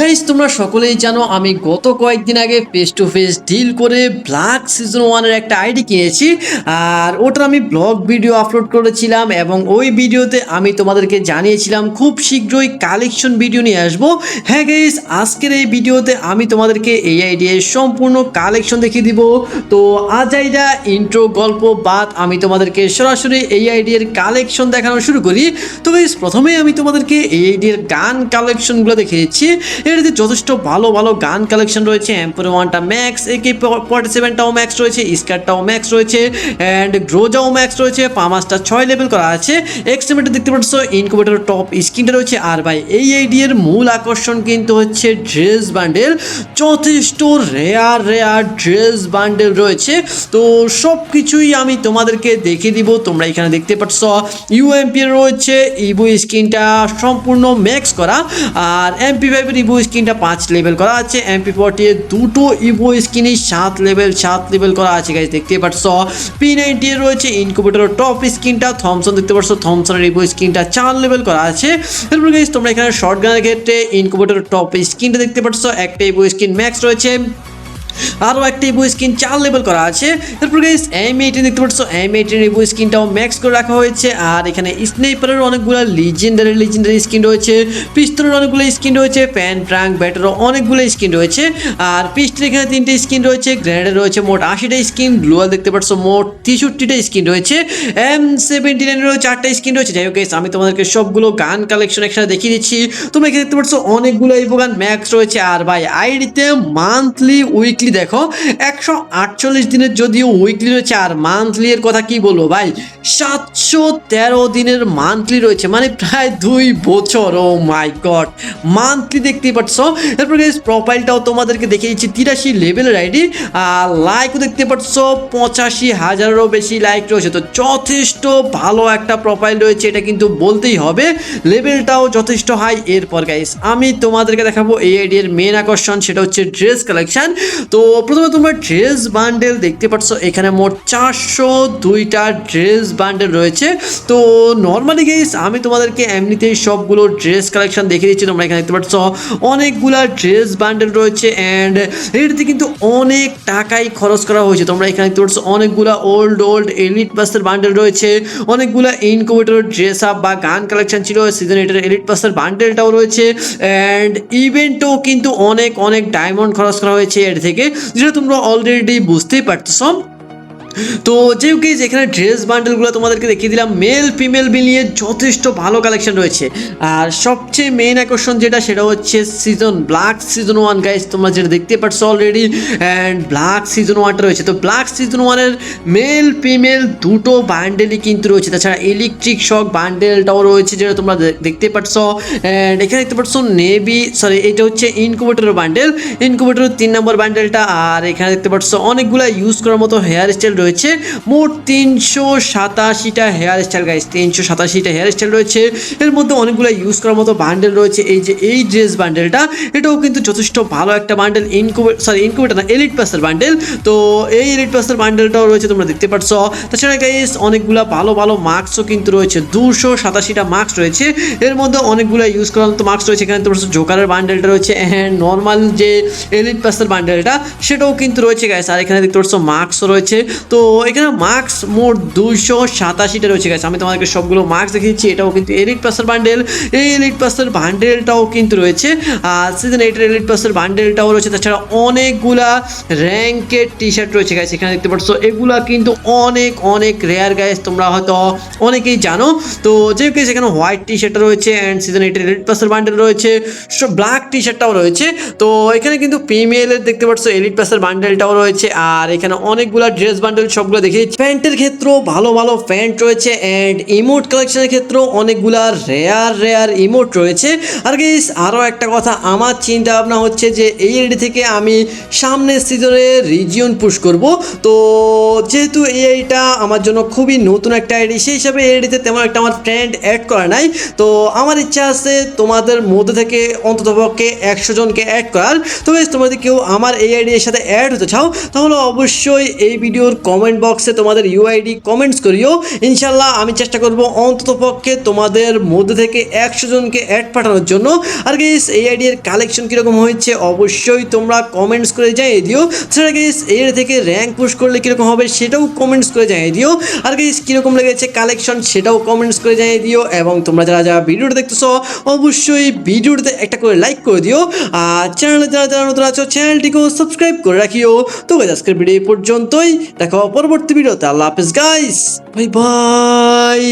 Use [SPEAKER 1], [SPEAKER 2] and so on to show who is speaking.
[SPEAKER 1] Guys তোমরা সকলেই জানো আমি গত কয়েকদিন আগে ফেস টু ফেস ডিল করে ব্ল্যাক সিজন ওয়ানের একটা আইডি কিনেছি। আর ওটার আমি ব্লগ ভিডিও আপলোড করেছিলাম এবং ওই ভিডিওতে আমি তোমাদেরকে জানিয়েছিলাম খুব শীঘ্রই কালেকশন ভিডিও নিয়ে আসব। হ্যাঁ গাইস আজকের এই ভিডিওতে আমি তোমাদেরকে এই আইডি এর সম্পূর্ণ কালেকশন দেখিয়ে দিব। তো আজ আইডা ইন্ট্রো গল্প বাদ আমি তোমাদেরকে সরাসরি এই আইডি এর কালেকশন দেখানো শুরু করি। তো গাইস প্রথমেই আমি তোমাদেরকে এই আইডি এর গান কালেকশনগুলো দেখিয়েছি এটাতে যথেষ্ট ভালো ভালো গান কালেকশন রয়েছে এম্পোর ওয়ানটা ম্যাক্স একে ফর্টি সেভেনটাও ম্যাক্স রয়েছে স্কারটাও ম্যাক্স রয়েছে অ্যান্ড গ্রোজাও ম্যাক্স রয়েছে পামাসটা ছয় লেভেল করা আছে। এক্সট্রিমেটে দেখতে পাচ্ছ ইনকুবেটার টপ স্ক্রিনটা রয়েছে, আর ভাই এই আইডি এর মূল আকর্ষণ কিন্তু হচ্ছে ড্রেস বান্ডেল যথেষ্ট রেয়ার রেয়ার ড্রেস বান্ডেল রয়েছে। তো সব কিছুই আমি তোমাদেরকে দেখিয়ে দিব, তোমরা এখানে দেখতে পাচ্ছ। ইউএমপি রয়েছে ইবো স্ক্রিনটা সম্পূর্ণ ম্যাক্স করা, আর এমপি ফাইভের ইবো স্ক্রিনটা পাঁচ লেভেল করা আছে এমপি ফোরটি দুটো ইভো স্ক্রিনই সাত লেভেল সাত লেভেল করা আছে গাইজ দেখতে পাচ্ছ। পি নাইনটি রয়েছে ইনকুবেটরের টপ স্ক্রিনটা থমসন দেখতে পাচ্ছ থমসনের ইভো স্ক্রিনটা চার লেভেল করা আছে। এরপর গাইজ তোমরা এখানে শর্ট গানের ক্ষেত্রে ইনকুবেটরের টপ স্ক্রিনটা দেখতে পাচ্ছ, একটা ইভো স্ক্রিন ম্যাক্স রয়েছে। আরও একটা ইবো স্কিন চার লেভেল করা আছে। এরপর গাইস এম এইটিন দেখতে পাচ্ছ এম এইটিন ইবো স্কিনটাও ম্যাক্স করে রাখা হয়েছে। আর এখানে স্নেপারের অনেকগুলো লিজেন্ডারি লিজেন্ডারি স্কিন রয়েছে। পিস্তলের অনেকগুলো স্কিন রয়েছে। প্যান ট্রাঙ্ক ব্যাটারও অনেকগুলো স্কিন রয়েছে। আর পিস্টের এখানে তিনটে স্কিন রয়েছে। গ্রেনেডের রয়েছে মোট আশিটা স্কিন গ্লোয়াল দেখতে পাচ্ছ, মোট তেষট্টিটা স্কিন রয়েছে। এম সেভেন্টি নাইনেরও চারটা স্কিন রয়েছে। যাই হোক আমি তোমাদেরকে সবগুলো গান কালেকশন একসাথে দেখিয়ে দিচ্ছি। তোমরা এখানে দেখতে পাচ্ছ, অনেকগুলো ইভো গান ম্যাক্স রয়েছে। আর ভাই আইডিতে মান্থলি উইকলি দেখো, একশো আটচল্লিশ দিনের যদিও উইকলি রয়েছে, আর মান্থলি এর কথা কি বলব ভাই? সাতশো তেরো দিনের মান্থলি রয়েছে মানে প্রায় দুই বছর ও মাই গড মান্থলি দেখতেই পাচ্ছ এরপর প্রোফাইলটাও তোমাদেরকে দেখিয়ে দিচ্ছি, তিরাশি লেভেলের আইডি আর লাইকও দেখতে পাচ্ছ পঁচাশি হাজারেরও বেশি লাইক রয়েছে। তো যথেষ্ট ভালো একটা প্রোফাইল রয়েছে, এটা কিন্তু বলতেই হবে। লেভেলটাও যথেষ্ট হাই এরপর গাইস আমি তোমাদেরকে দেখাবো এই এর মেন আকর্ষণ, সেটা হচ্ছে ড্রেস কালেকশন তো প্রথমে তোমরা ড্রেস বান্ডেল দেখতে পাচ্ছ। এখানে মোট চারশো দুইটা ড্রেস বান্ডেল রয়েছে। তো নর্মালি গাইস আমি তোমাদেরকে এমনিতেই সবগুলো ড্রেস কালেকশন দেখিয়ে দিচ্ছি। তোমরা এখানে দেখতে পাচ্ছ অনেকগুলা ড্রেস বান্ডেল রয়েছে অ্যান্ড এটাতে কিন্তু অনেক টাকাই খরচ করা হয়েছে। তোমরা এখানে দেখতে পাচ্ছ অনেকগুলা ওল্ড ওল্ড এলিট পাসের বান্ডেল রয়েছে। অনেকগুলা ইনকুবেটর ড্রেস আপ বা গান কালেকশন ছিল। সিজন এটার এলিট পাসের বান্ডেলটাও রয়েছে। অ্যান্ড ইভেন্টও কিন্তু অনেক অনেক ডায়মন্ড খরচ করা হয়েছে এর থেকে। যেটা তোমরা অলরেডি বুঝতেই পারতেছো। তো যে কেস এখানে ড্রেস বান্ডেলগুলো তোমাদেরকে দেখিয়ে দিলাম মেল ফিমেল মিলিয়ে যথেষ্ট ভালো কালেকশন রয়েছে। আর সবচেয়ে মেইন আকর্ষণ যেটা, সেটা হচ্ছে season black season one guys তোমরা যেটা দেখতে পাচ্ছ অলরেডি অ্যান্ড ব্ল্যাক সিজন ওয়ানটা রয়েছে। তো ব্ল্যাক সিজন ওয়ানের মেল ফিমেল দুটো বান্ডেলই কিন্তু রয়েছে। তাছাড়া ইলেকট্রিক শক বান্ডেলটাও রয়েছে, যেটা তোমরা দেখতে পাচ্ছ অ্যান্ড এখানে দেখতে পাচ্ছ নেভি সরি এটা হচ্ছে ইনকুবেটর বান্ডেল ইনকুবেটর তিন নম্বর বান্ডেলটা আর এখানে দেখতে পাচ্ছ অনেকগুলো ইউজ করার মতো হেয়ার স্টাইল রয়েছে। মোট তিনশো সাতাশিটা হেয়ার স্টাইল গাইস তিনশো সাতাশিটা হেয়ার স্টাইল রয়েছে। এর মধ্যে অনেকগুলো ইউজ করার মতো বান্ডেল রয়েছে। এই যে, এই ড্রেস বান্ডেলটা এটাও কিন্তু যথেষ্ট ভালো একটা বান্ডেল ইনকুবেট সরি ইনকুবেটার না এলিট পাসের বান্ডেল তো এই এলিট পাসের বান্ডেলটাও রয়েছে, তোমরা দেখতে পাচ্ছ তাছাড়া গাইস অনেকগুলো ভালো ভালো মার্কসও কিন্তু রয়েছে। দুশো সাতাশিটা মার্কস রয়েছে। এর মধ্যে অনেকগুলো ইউজ করার মতো মার্কস রয়েছে। এখানে তোমার জোকারের বান্ডেলটা রয়েছে অ্যান্ড নর্মাল যে এলিট পাসের বান্ডেলটা সেটাও কিন্তু রয়েছে গাইস আর এখানে দেখতে পাচ্ছ মার্কসও রয়েছে। তো এখানে মার্কস মোট দুশো সাতাশিটা রয়েছে গেছে আমি তোমাদেরকে সবগুলো মার্কস দেখিয়েছি, এটাও কিন্তু এলিট পাসের বান্ডেল এই এলিট পাসের বান্ডেলটাও কিন্তু রয়েছে। আর সিজন এইটের এলিট পাসের বান্ডেলটাও রয়েছে। তাছাড়া অনেকগুলা র্যাঙ্কের টি শার্ট রয়েছে গাইস এখানে দেখতে পাচ্ছ। এগুলা কিন্তু অনেক অনেক রেয়ার গাইস তোমরা হয়তো অনেকেই জানো। তো যে কেস এখানে হোয়াইট টি শার্টটা রয়েছে অ্যান্ড সিজন এইটের এলিট পাসের বান্ডেল রয়েছে, সব ব্ল্যাক টি শার্টটাও রয়েছে। তো এখানে কিন্তু ফিমেলের দেখতে পাচ্ছ এলিট পাসের বান্ডেলটাও রয়েছে। আর এখানে অনেকগুলা ড্রেস বান্ডেল সবগুলো দেখে প্যান্টের ক্ষেত্রেও ভালো ভালো প্যান্ট রয়েছে অ্যান্ড ইমোট কালেকশনের ক্ষেত্রেও অনেকগুলা রেয়ার রেয়ার ইমোট রয়েছে। আর গেস আরও একটা কথা, আমার চিন্তা ভাবনা হচ্ছে যে এই আইডি থেকে আমি সামনের সিজনে রিজিয়ন পুশ করব। তো যেহেতু এই আইডিটা আমার জন্য খুবই নতুন একটা আইডি সেই হিসাবে এই আইডিতে তেমন একটা আমার ফ্রেন্ড অ্যাড করা নাই। তো আমার ইচ্ছা আছে তোমাদের মধ্যে থেকে অন্ততপক্ষে একশো জনকে অ্যাড করার। তো বেশ তোমরা যদি কেউ আমার এই আইডির সাথে অ্যাড হতে চাও, তাহলে অবশ্যই এই ভিডিওর কম কমেন্ট বক্সে তোমাদের ইউআইডি কমেন্টস করিও। ইনশাল্লাহ আমি চেষ্টা করব অন্তত পক্ষে তোমাদের মধ্যে থেকে একশো জনকে অ্যাড পাঠানোর জন্য। আর গেস এই আইডির কালেকশন কীরকম হয়েছে অবশ্যই তোমরা কমেন্টস করে জানিয়ে দিও। সেটা গেস এর থেকে র্যাঙ্ক পুশ করলে কীরকম হবে সেটাও কমেন্টস করে জানিয়ে দিও। আর গেস কীরকম লেগেছে কালেকশন সেটাও কমেন্টস করে জানিয়ে দিও। এবং তোমরা যারা যারা ভিডিওটা দেখতেছো, অবশ্যই ভিডিওটাতে একটা করে লাইক করে দিও। আর চ্যানেলে যারা যারা নতুন আছো চ্যানেলটিকেও সাবস্ক্রাইব করে রাখিও। তো আজকের ভিডিও এই পর্যন্তই। দেখো পরবর্তী ভিডিওতে আল্লাহ হাফেজ গাইস বাই বাই